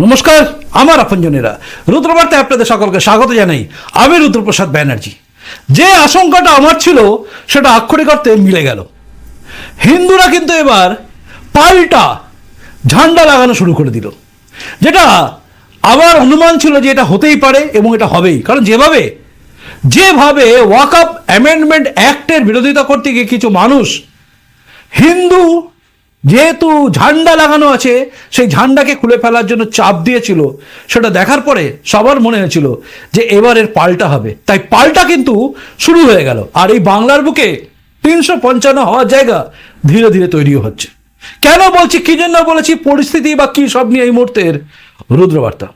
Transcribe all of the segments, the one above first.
নমস্কার, আমার আপনজনেরা। রুদ্রবার্তায় আপনাদের সকলকে স্বাগত জানাই। আমি রুদ্রপ্রসাদ ব্যানার্জি। যে আশঙ্কাটা আমার ছিল, সেটা আক্ষরিক অর্থে মিলে গেল। হিন্দুরা কিন্তু এবার পাল্টা ঝান্ডা লাগানো শুরু করে দিল। যেটা আবার অনুমান ছিল যে এটা হতেই পারে এবং এটা হবেই। কারণ যেভাবে যেভাবে ওয়াক আপ অ্যামেন্ডমেন্ট অ্যাক্টের বিরোধিতা করতে গিয়ে কিছু মানুষ হিন্দু যেহেতু ঝান্ডা লাগানো আছে, সেই ঝান্ডাকে খুলে ফেলার জন্য চাপ দিয়েছিল। সেটা দেখার পরে সবার মনে হয়েছিল যে এবারের পাল্টা হবে। তাই পাল্টা কিন্তু শুরু হয়ে গেল। আর এই বাংলার বুকে তিনশো পঞ্চান্ন হওয়ার জায়গা ধীরে ধীরে তৈরিও হচ্ছে। কেন বলছি, কি জন্য বলেছি, পরিস্থিতি বা কি সব নিয়ে এই মুহূর্তের রুদ্রবার্তা?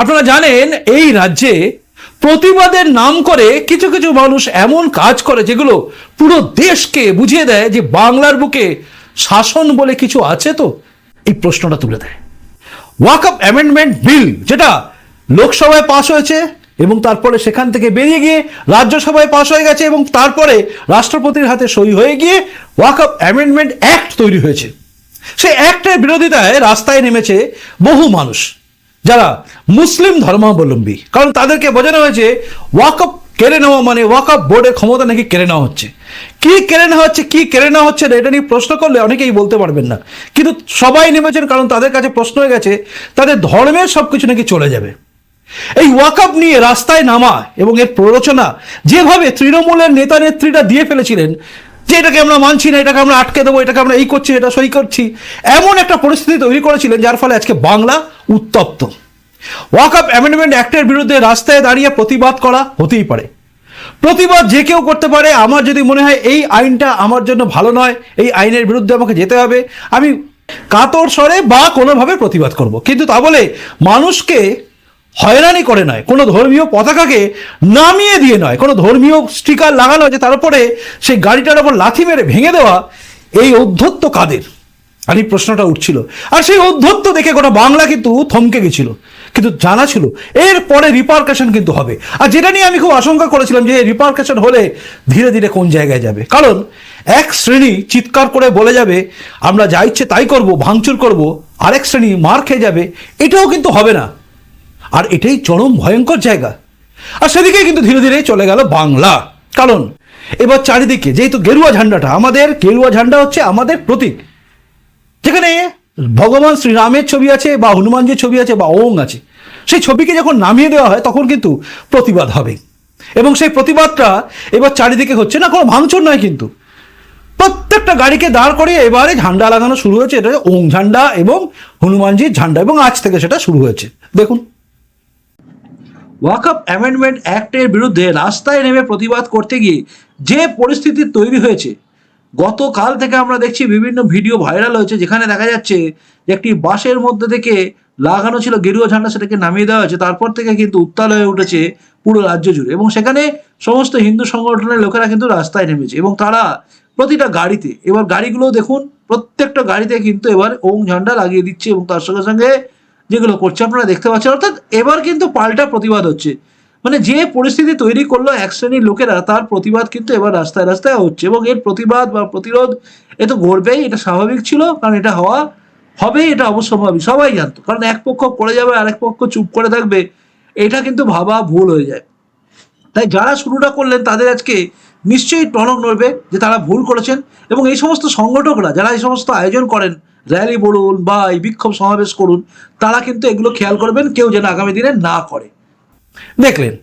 আপনারা জানেন, এই রাজ্যে প্রতিবাদের নাম করে কিছু কিছু মানুষ এমন কাজ করে যেগুলো পুরো দেশকে বুঝিয়ে দেয় যে বাংলার বুকে শাসন বলে কিছু আছে তো? এই প্রশ্নটা তুলে দেয়। ওয়াক আপ অ্যামেন্ডমেন্ট বিল যেটা লোকসভায় পাশ হয়েছে এবং তারপরে সেখান থেকে বেরিয়ে গিয়ে রাজ্যসভায় পাশ হয়ে গেছে এবং তারপরে রাষ্ট্রপতির হাতে সই হয়ে গিয়ে ওয়াক আপ অ্যামেন্ডমেন্ট অ্যাক্ট তৈরি হয়েছে। সেই অ্যাক্টের বিরোধিতায় রাস্তায় নেমেছে বহু মানুষ। যারা মুসলিম ধর্মাবলম্বী। কারণ তাদেরকে বোঝানো হয়েছে ওয়াকআপ কেড়ে নেওয়া মানে ওয়াকআপ বোর্ডের ক্ষমতা নাকি কেড়ে নেওয়া হচ্ছে। কি কেড়ে নেওয়া হচ্ছে, কি কেড়ে নেওয়া হচ্ছে না, এটা নিয়ে প্রশ্ন করলে অনেকেই বলতে পারবেন না। কিন্তু সবাই নেমেছেন কারণ তাদের কাছে প্রশ্ন হয়ে গেছে, তাদের ধর্মের সব কিছু নাকি চলে যাবে। এই ওয়াকআপ নিয়ে রাস্তায় নামা এবং এর প্ররোচনা, যেভাবে তৃণমূলের নেতা নেত্রীরা দিয়ে ফেলেছিলেন, যে এটাকে আমরা মানছি না, এটাকে আমরা আটকে দেবো, এটাকে আমরা এই করছি, এটা সই করছি, এমন একটা পরিস্থিতি তৈরি করেছিলেন যার ফলে আজকে বাংলা উত্তপ্ত। ওয়াকআপ অ্যামেন্ডমেন্ট অ্যাক্টের বিরুদ্ধে রাস্তায় দাঁড়িয়ে প্রতিবাদ করা হতেই পারে। প্রতিবাদ যে কেউ করতে পারে, আমার যদি মনে হয় এই আইনটা আমার জন্য ভালো নয়, এই আইনের বিরুদ্ধে আমাকে যেতে হবে, আমি কাতর স্বরে বা কোনোভাবে প্রতিবাদ করব। কিন্তু তা বলে মানুষকে হয়রানি করে নয়, কোনো ধর্মীয় পতাকাকে নামিয়ে দিয়ে নয়, কোনো ধর্মীয় স্টিকার লাগানো যে তার উপরে সেই গাড়িটার ওপর লাথি মেরে ভেঙে দেওয়া এই অধ্যত্ত কাদের? আর এই প্রশ্নটা উঠছিল। আর সেই অধ্যত্ত দেখে গোটা বাংলা কিন্তু থমকে গেছিল। কিন্তু জানা ছিল, এর পরে রিপার্কেশন কিন্তু হবে। আর যেটা নিয়ে আমি খুব আশঙ্কা করেছিলাম যে রিপার্কেশন হলে ধীরে ধীরে কোন জায়গায় যাবে? কারণ এক শ্রেণি চিৎকার করে বলে যাবে, আমরা যা ইচ্ছে তাই করব, ভাঙচুর করব, আরেক শ্রেণি মার খেয়ে যাবে। এটাও কিন্তু হবে না। আর এটাই চরম ভয়ঙ্কর জায়গা। আর সেদিকে কিন্তু ধীরে ধীরে চলে গেল বাংলা। কারণ এবার চারিদিকে যেহেতু গেরুয়া ঝান্ডাটা, আমাদের গেরুয়া ঝান্ডা হচ্ছে আমাদের প্রতীক। যেখানে ভগবান শ্রীরামের ছবি আছে বা হনুমানজির ছবি আছে বা ওং আছে, সেই ছবিকে যখন নামিয়ে দেওয়া হয়, তখন কিন্তু প্রতিবাদ হবে। এবং সেই প্রতিবাদটা এবার চারিদিকে হচ্ছে না, কোনো ভাঙচুর নয় কিন্তু। প্রত্যেকটা গাড়িকে দাঁড় করিয়ে এবারে ঝান্ডা লাগানো শুরু হয়েছে। এটা ওং ঝান্ডা এবং হনুমানজির ঝান্ডা এবং আজ থেকে সেটা শুরু হয়েছে। দেখুন। ওয়াকআপ অ্যামেন্ডমেন্ট অ্যাক্টের বিরুদ্ধে রাস্তায় নেমে প্রতিবাদ করতে গিয়ে যে পরিস্থিতি তৈরি হয়েছে গতকাল থেকে আমরা দেখছি বিভিন্ন ভিডিও ভাইরাল হয়েছে, যেখানে দেখা যাচ্ছে যে একটি বাসের মধ্যে থেকে লাগানো ছিল গেরুয়া ঝান্ডা, সেটাকে নামিয়ে দেওয়া হয়েছে। তারপর থেকে কিন্তু উত্তাল হয়ে উঠেছে পুরো রাজ্য জুড়ে এবং সেখানে সমস্ত হিন্দু সংগঠনের লোকেরা কিন্তু রাস্তায় নেমেছে এবং তারা প্রতিটা গাড়িতে, এবার গাড়িগুলো দেখুন, প্রত্যেকটা গাড়িতে কিন্তু এবার ওং ঝান্ডা লাগিয়ে দিচ্ছে এবং তার সঙ্গে সঙ্গে যেগুলো করছে আপনারা দেখতে পাচ্ছেন, অর্থাৎ এবার কিন্তু পাল্টা প্রতিবাদ হচ্ছে। মানে যে পরিস্থিতি তৈরি করল এক শ্রেণির লোকেরা, তার প্রতিবাদ কিন্তু এবার রাস্তায় রাস্তায় হচ্ছে এবং এর প্রতিবাদ বা প্রতিরোধ এ তো ঘটবেই, এটা স্বাভাবিক ছিল, কারণ এটা হওয়া হবেই এটা অবশ্যম্ভাবী সবাই জানতো, কারণ এক পক্ষ করে যাবে, আরেক পক্ষ চুপ করে থাকবে, এটা কিন্তু ভাবা ভুল হয়ে যায়। তাই যারা শুরুটা করলেন, তাদের আজকে নিশ্চয়ই টনক নড়বে যে তারা ভুল করেছেন এবং এই সমস্ত সংগঠকরা যারা এই সমস্ত আয়োজন করেন, র্যালি বলুন বা এই বিক্ষোভ সমাবেশ করুন, তারা কিন্তু এগুলো খেয়াল করবেন, কেউ যেন আগামী দিনে না করে। দেখলেন,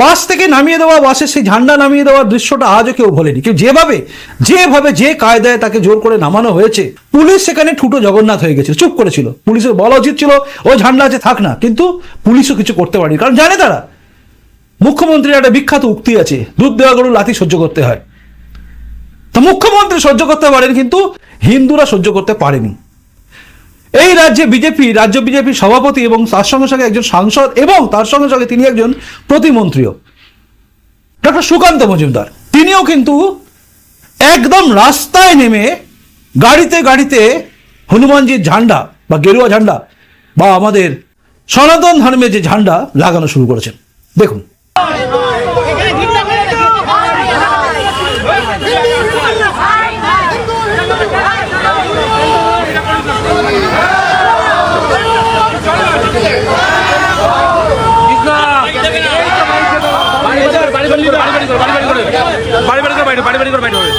বাস থেকে নামিয়ে দেওয়া বাসে সেই ঝান্ডা নামিয়ে দেওয়ার দৃশ্যটা আজও কেউ ভোলেনি। কেউ যেভাবে যেভাবে, যে কায়দায় তাকে জোর করে নামানো হয়েছে, পুলিশ সেখানে ঠুটো জগন্নাথ হয়ে গেছে, চুপ করেছিল। পুলিশের বলা উচিত ছিল, ও ঝান্ডা আছে থাক না, কিন্তু পুলিশও কিছু করতে পারেনি। কারণ জানে তারা, মুখ্যমন্ত্রীর একটা বিখ্যাত উক্তি আছে, দুধ দেওয়া গরু লাথি সহ্য করতে হয়। তো মুখ্যমন্ত্রী সহ্য করতে পারেন, কিন্তু হিন্দুরা সহ্য করতে পারেনি। এই রাজ্যে বিজেপি, রাজ্য বিজেপির সভাপতি এবং তার সঙ্গে সঙ্গে একজন সাংসদ এবং তার সঙ্গে সঙ্গে তিনি একজন প্রতিমন্ত্রীও। ডক্টর সুকান্ত মজুমদার, তিনিও কিন্তু একদম রাস্তায় নেমে গাড়িতে গাড়িতে হনুমানজির ঝান্ডা বা গেরুয়া ঝান্ডা বা আমাদের সনাতন ধর্মের যে ঝান্ডা লাগানো শুরু করেছেন। দেখুন। বাড়ি বাড়ি করে বাইরে হবে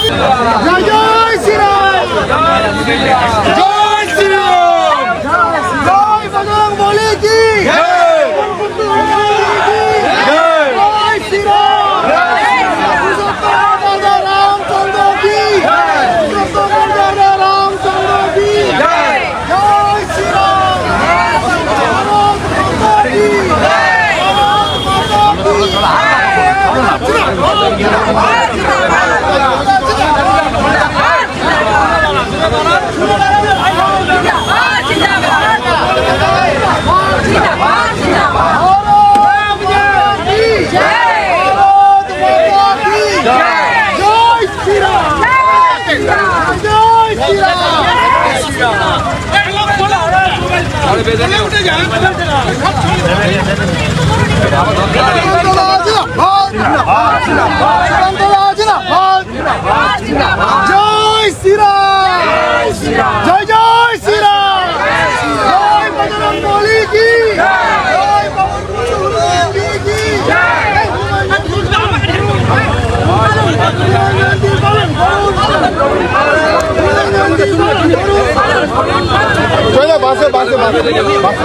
চলে বাসে বাসে বাসে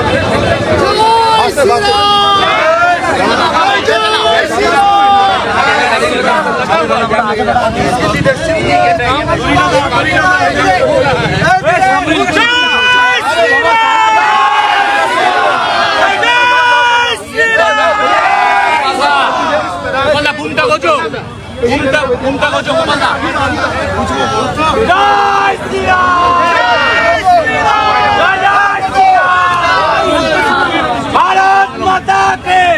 জয় শ্রীরাম জয় Shriram কমান্ডা punta gocho punta punta gocho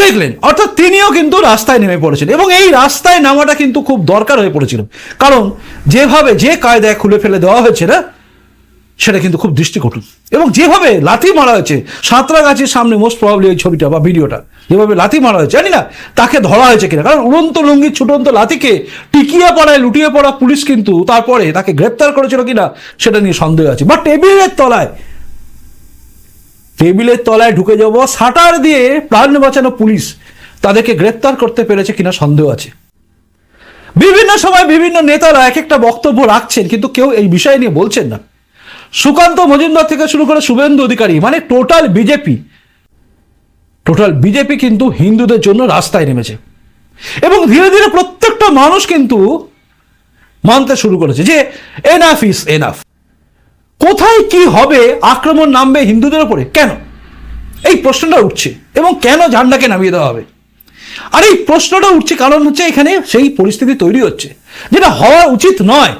দেখলেন, অর্থাৎ তিনিও কিন্তু রাস্তায় নেমে পড়েছেন এবং এই রাস্তায় নামাটা কিন্তু খুব দরকার হয়ে পড়েছিল। কারণ যেভাবে যে কায়দায় খুলে ফেলে দেওয়া হয়েছে না, সেটা কিন্তু খুব দৃষ্টিকটু এবং যেভাবে লাথি মারা হয়েছে, সাঁতরাগাছির সামনে মোস্ট প্রবলি ওই ছবিটা বা ভিডিওটা, যেভাবে লাথি মারা হয়েছে, জানি না তাকে ধরা হয়েছে কিনা। কারণ উড়ন্ত লুঙ্গি, ছুটন্ত লাথিকে টিকিয়ে পড়ায়, লুটিয়ে পড়া পুলিশ কিন্তু তারপরে তাকে গ্রেপ্তার করেছিল কিনা, সেটা নিয়ে সন্দেহ আছে। বা টেবিলের তলায় টেবিলের তলায় ঢুকে যাব। সাটার দিয়ে প্রাণ বাঁচানো পুলিশ তাদেরকে গ্রেপ্তার করতে পেরেছে কিনা সন্দেহ আছে। বিভিন্ন সময় বিভিন্ন নেতারা এক একটা বক্তব্য রাখছেন, কিন্তু কেউ এই বিষয় নিয়ে বলছেন না। সুকান্ত মজুমদার থেকে শুরু করে শুভেন্দু অধিকারী মানে টোটাল বিজেপি। টোটাল বিজেপি কিন্তু হিন্দুদের জন্য রাস্তায় নেমেছে। এবং ধীরে ধীরে প্রত্যেকটা মানুষ কিন্তু মানতে শুরু করেছে যে এনাফ ইস এনাফ কোথায় কি হবে আক্রমণ নামবে হিন্দুদের উপরে? কেন? এই প্রশ্নটা উঠছে। এবং কেন ঝান্ডাকে নামিয়ে দেওয়া হবে? আর এই প্রশ্নটা উঠছে কারণ হচ্ছে এখানে সেই পরিস্থিতি তৈরি হচ্ছে, যেটা হওয়া উচিত নয়।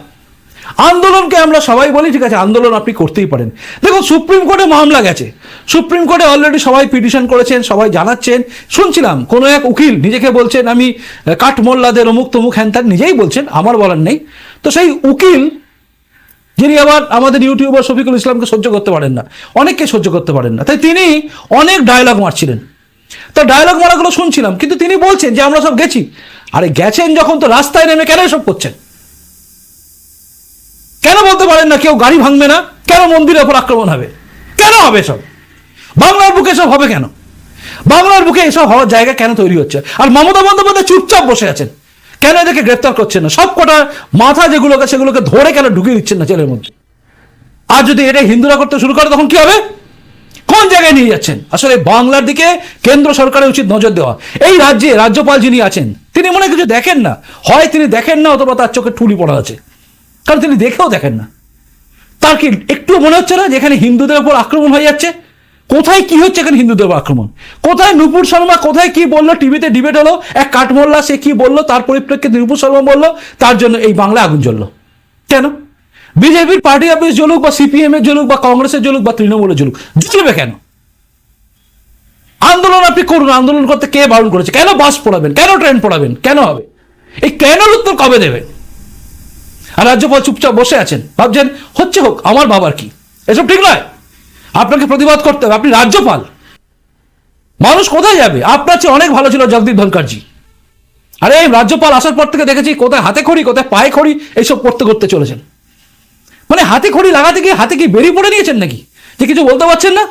আন্দোলনকে আমরা সবাই বলি, ঠিক আছে, আন্দোলন আপনি করতেই পারেন। দেখুন সুপ্রিম কোর্টে মামলা গেছে। সুপ্রিম কোর্টে অলরেডি সবাই পিটিশন করেছেন, সবাই জানাচ্ছেন। শুনছিলাম, কোনো এক উকিল নিজেকে বলছেন, আমি কাঠমোল্লাদের অমুক তমুক হ্যান নিজেই বলছেন, আমার বলার নেই। তো সেই উকিল যিনি আবার আমাদের ইউটিউবার শফিকুল ইসলামকে সহ্য করতে পারেন না, অনেককে সহ্য করতে পারেন না। তাই তিনি অনেক ডায়লগ মারছিলেন। তো ডায়লগ মারাগুলো শুনছিলাম, কিন্তু তিনি বলছেন যে আমরা সব গেছি। আরে গেছেন যখন তো রাস্তায় নেমে কেন এসব করছেন? কেন বলতে পারেন না কেউ গাড়ি ভাঙবে না? কেন মন্দিরের ওপর আক্রমণ হবে? কেন হবে সব বাংলার বুকে এসব হবে কেন? বাংলার বুকে এসব হওয়ার জায়গা কেন তৈরি হচ্ছে? আর মমতা বন্দ্যোপাধ্যায় চুপচাপ বসে আছেন। কেন এদেরকে গ্রেপ্তার করছেন না? সব কটা মাথা যেগুলোকে সেগুলোকে ধরে কেন ঢুকিয়ে দিচ্ছেন না জেলের মধ্যে? আর যদি এটা হিন্দুরা করতে শুরু করে, তখন কি হবে? কোন জায়গায় নিয়ে যাচ্ছেন? আসলে বাংলার দিকে কেন্দ্র সরকারের উচিত নজর দেওয়া। এই রাজ্যে রাজ্যপাল যিনি আছেন, তিনি মনে কিছু দেখেন না। হয় তিনি দেখেন না, অথবা তার চোখে ঠুলি পড়া আছে। কারণ তিনি দেখেও দেখেন না। তার কি একটু মনে হচ্ছে না যে এখানে হিন্দুদের উপর আক্রমণ হয়ে যাচ্ছে? কোথায় কি হচ্ছে এখানে হিন্দুদের আক্রমণ? কোথায় নুপুর শর্মা, কোথায় কি বলল? টিভিতে ডিবেট হলো, এক কাঠমোল্লা, সে কি বলল? তার পরিপ্রেক্ষিতে নুপুর শর্মা বলল, তার জন্য এই বাংলা আগুন জ্বললো। কেন? বিজেপির পার্টি অফিস জ্বলুক বা সিপিএম এর জ্বলুক বা কংগ্রেসের জ্বলুক বা তৃণমূলের জ্বলুক, জ্বলবে কেন? আন্দোলন আপনি করুন, আন্দোলন করতে কে বারণ করেছে? কেন বাস পড়াবেন? কেন ট্রেন পড়াবেন? কেন হবে? এই কেন উত্তর কবে দেবেন আর রাজ্যপাল চুপচাপ বসে আছেন, ভাবছেন, হচ্ছে হোক, আমার বাবার কি? এসব ঠিক নয়? আপনাকে প্রতিবাদ করতে হবে। আপনি রাজ্যপাল। মানুষ কোথায় যাবে? আপনার চেয়ে অনেক ভালো ছিল জগদীপ ধনকরজি আরে, এই রাজ্যপাল আসার পর থেকে দেখেছি কোথায় হাতে খড়ি, কোথায় পায়ে খড়ি, এইসব করতে করতে চলেছেন। মানে হাতে খড়ি লাগাতে গিয়ে হাতে কি বেরিয়ে পড়ে নিয়েছেন নাকি? যে কিছু বলতে পারছেন না?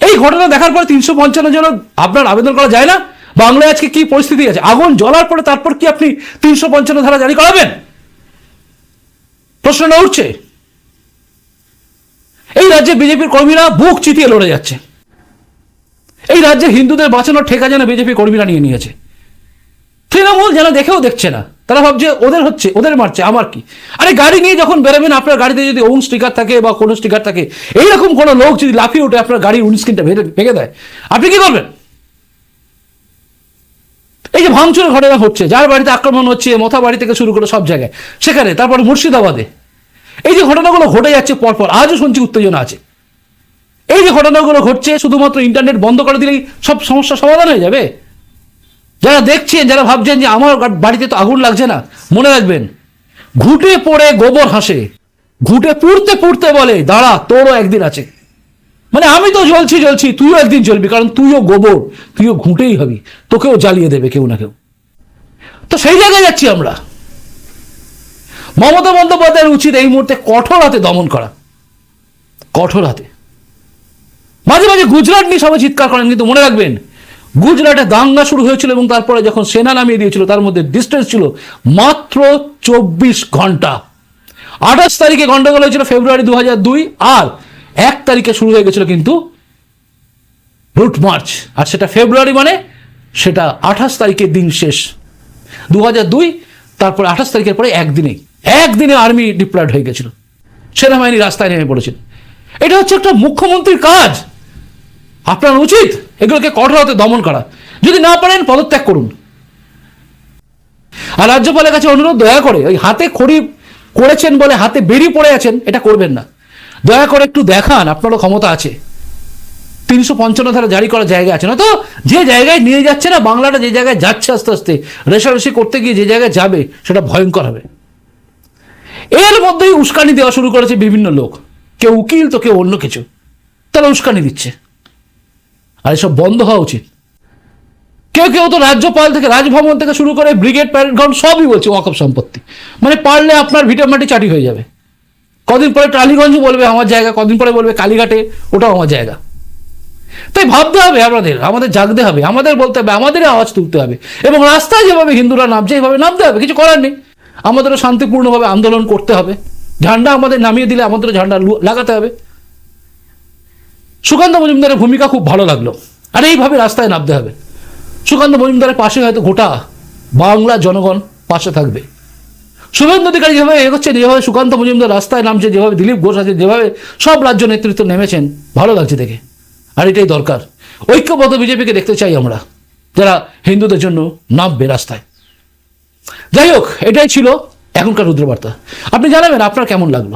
এই ঘটনা দেখার পর তিনশো পঞ্চান্ন জন আপনার আবেদন করা যায় না? বাংলায় আজকে কি পরিস্থিতি আছে? আগুন জ্বলার পরে তারপর কি আপনি তিনশো পঞ্চান্ন ধারা জারি করাবেন? প্রশ্নটা উঠছে। এই রাজ্যে বিজেপির কর্মীরা বুক চিতিয়ে লড়ে যাচ্ছে। এই রাজ্যে হিন্দুদের বাঁচানোর ঠেকা যেন বিজেপি কর্মীরা নিয়ে নিয়েছে। তৃণমূল যেন দেখেও দেখছে না। তারা ভাবছে, ওদের হচ্ছে, ওদের মারছে, আমার কি? আরে গাড়ি নিয়ে যখন বেরোবেন, আপনার গাড়িতে যদি ওন স্টিকার থাকে বা কোনো স্টিকার থাকে, এইরকম কোনো লোক যদি লাফিয়ে উঠে আপনার গাড়ির উইন্ডস্ক্রিনটা ভেঙে দেয় আপনি কি করবেন? এই যে ভাঙচুরের ঘটনা হচ্ছে, যার বাড়িতে আক্রমণ হচ্ছে মথা বাড়ি থেকে শুরু করে সব জায়গায়, সেখানে, তারপর মুর্শিদাবাদে। এই যে ঘটনাগুলো ঘটে যাচ্ছে পরপর, আজও শুনছি উত্তেজনা আছে। এই যে ঘটনাগুলো ঘটছে, শুধুমাত্র ইন্টারনেট বন্ধ করে দিলেই সব সমস্যা সমাধান হয়ে যাবে? যারা দেখছেন, যারা ভাবছেন যে আমার বাড়িতে তো আগুন লাগছে না, মনে রাখবেন, ঘুটে পড়ে গোবর হাসে, ঘুটে পুড়তে পুড়তে বলে, দাঁড়া, তোরও একদিন আছে। মানে আমি তো জ্বলছি জ্বলছি, তুইও একদিন জ্বলবি, কারণ তুইও গোবর, তুইও ঘুঁটেই হবি, তোকেও জ্বালিয়ে দেবে কেউ না কেউ। তো সেই জায়গায় যাচ্ছি আমরা। মমতা বন্দ্যোপাধ্যায়ের উচিত এই মুহূর্তে কঠোর হাতে দমন করা। কঠোর হাতে। মাঝে মাঝে গুজরাট নিয়ে সবাই চিৎকার করেন, কিন্তু মনে রাখবেন, গুজরাটে দাঙ্গা শুরু হয়েছিল এবং তারপরে যখন সেনা নামিয়ে দিয়েছিল, তার মধ্যে ডিস্টেন্স ছিল মাত্র চব্বিশ ঘণ্টা। আঠাশ তারিখে গন্ডগোল হয়েছিল ফেব্রুয়ারি দু দুই, আর এক তারিখে শুরু হয়ে গেছিল কিন্তু রুট মার্চ আর সেটা ফেব্রুয়ারি মানে সেটা আঠাশ তারিখের দিন শেষ। দু দুই, তারপরে আঠাশ তারিখের পরে একদিনেই। একদিনে আর্মি ডিপ্লয়েড হয়ে গেছিল। সেনাবাহিনী রাস্তায় নেমে পড়েছিল। এটা হচ্ছে একটা মুখ্যমন্ত্রীর কাজ। আপনার উচিত এগুলোকে কঠোর হাতে দমন করা। যদি না পারেন পদত্যাগ করুন। আর রাজ্যপালের কাছে অনুরোধ, দয়া করে ওই হাতে খড়ি করেছেন বলে হাতে বেরিয়ে পড়ে আছেন, এটা করবেন না। দয়া করে একটু দেখান, আপনারও ক্ষমতা আছে। তিনশো পঞ্চান্ন ধারা জারি করার জায়গা আছে। না তো যে জায়গায় নিয়ে যাচ্ছে না, বাংলাটা যে জায়গায় যাচ্ছে আস্তে আস্তে রেশারেশি করতে গিয়ে যে জায়গায় যাবে, সেটা ভয়ঙ্কর হবে। এর মধ্যেই উস্কানি দেওয়া শুরু করেছে বিভিন্ন লোক। কেউ উকিল, তো কেউ অন্য কিছু। তারা উস্কানি দিচ্ছে। আর এসব বন্ধ হওয়া উচিত। কেউ কেউ তো রাজ্যপাল থেকে রাজভবন থেকে শুরু করে ব্রিগেড প্যারেড গ্রাউন্ড সবই বলছে ওয়াকফ সম্পত্তি। মানে পারলে আপনার ভিটামাটি চাটি হয়ে যাবে। কদিন পরে টালিগঞ্জ বলবে আমার জায়গা, কদিন পরে বলবে কালীঘাটে, ওটাও আমার জায়গা। তাই ভাবতে হবে আমাদের আমাদের জাগতে হবে, আমাদের বলতে হবে, আমাদেরই আওয়াজ তুলতে হবে। এবং রাস্তায় যেভাবে হিন্দুরা নামছে, এইভাবে নামতে হবে, কিছু করার নেই। আমাদেরও শান্তিপূর্ণভাবে আন্দোলন করতে হবে। ঝান্ডা আমাদের নামিয়ে দিলে আমাদেরও ঝান্ডা লাগাতে হবে। সুকান্ত মজুমদারের ভূমিকা খুব ভালো লাগল। আর এইভাবে রাস্তায় নামতে হবে। সুকান্ত মজুমদারের পাশে হয়তো গোটা বাংলা জনগণ পাশে থাকবে। শুভেন্দু অধিকারী যেভাবে এগোচ্ছেন যেভাবে সুকান্ত মজুমদার রাস্তায় নামছে, যেভাবে দিলীপ ঘোষ আছে, যেভাবে সব রাজ্য নেতৃত্ব নেমেছেন, ভালো লাগছে দেখে। আর এটাই দরকার। ঐক্যবদ্ধ বিজেপিকে দেখতে চাই আমরা, যারা হিন্দুদের জন্য নামবে রাস্তায়। যাই হোক, এটাই ছিল এখনকার রুদ্রবার্তা। আপনি জানাবেন আপনার কেমন লাগল?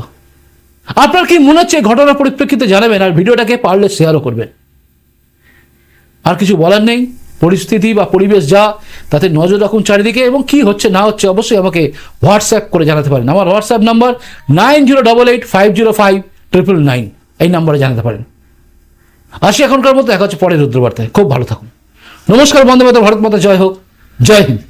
আপনার কি মনে হচ্ছে ঘটনার পরিপ্রেক্ষিতে জানাবেন আর ভিডিওটাকে পারলে শেয়ারও করবেন? আর কিছু বলার নেই, পরিস্থিতি বা পরিবেশ যা, তাতে নজর রাখুন চারিদিকে এবং কি হচ্ছে, না হচ্ছে অবশ্যই আমাকে হোয়াটসঅ্যাপ করে জানাতে পারেন। আমার WhatsApp number nine zero double eight five zero five triple nine এই নাম্বারে জানাতে পারেন। আসি এখনকার মতো, দেখা হচ্ছে পরের রুদ্রবার্তায়। খুব ভালো থাকুন। নমস্কার বন্ধু ভারত মাতা, জয় হোক। জয় হিন্দ।